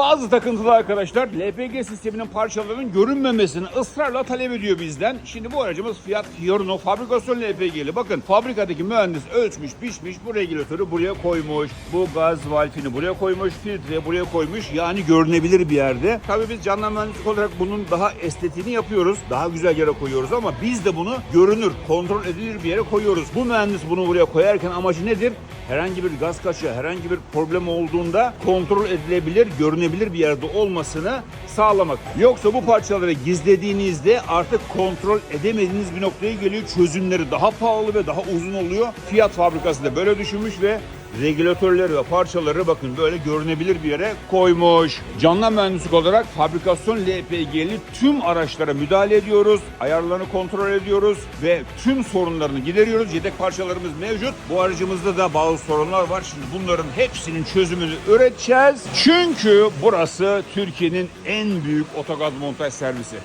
Bazı takıntılı arkadaşlar LPG sisteminin parçalarının görünmemesini ısrarla talep ediyor bizden. Şimdi bu aracımız Fiat Fiorino fabrikasyon LPG'li. Bakın fabrikadaki mühendis ölçmüş, biçmiş, bu regülatörü buraya koymuş. Bu gaz valfini buraya koymuş, filtreyi buraya koymuş. Yani görünebilir bir yerde. Tabii biz canlı mühendislik olarak bunun daha estetiğini yapıyoruz. Daha güzel yere koyuyoruz ama biz de bunu görünür, kontrol edilir bir yere koyuyoruz. Bu mühendis bunu buraya koyarken amacı nedir? Herhangi bir gaz kaçağı, herhangi bir problem olduğunda kontrol edilebilir, görünebilir bir yerde olmasını sağlamak. Yoksa bu parçaları gizlediğinizde artık kontrol edemediğiniz bir noktaya geliyor. Çözümleri daha pahalı ve daha uzun oluyor. Fiyat fabrikası da böyle düşünmüş ve regülatörleri ve parçaları bakın böyle görünebilir bir yere koymuş. Canlı mühendislik olarak fabrikasyon LPG'li tüm araçlara müdahale ediyoruz. Ayarlarını kontrol ediyoruz ve tüm sorunlarını gideriyoruz. Yedek parçalarımız mevcut. Bu aracımızda da bazı sorunlar var. Şimdi bunların hepsinin çözümünü üreteceğiz. Çünkü burası Türkiye'nin en büyük otogaz montaj servisi.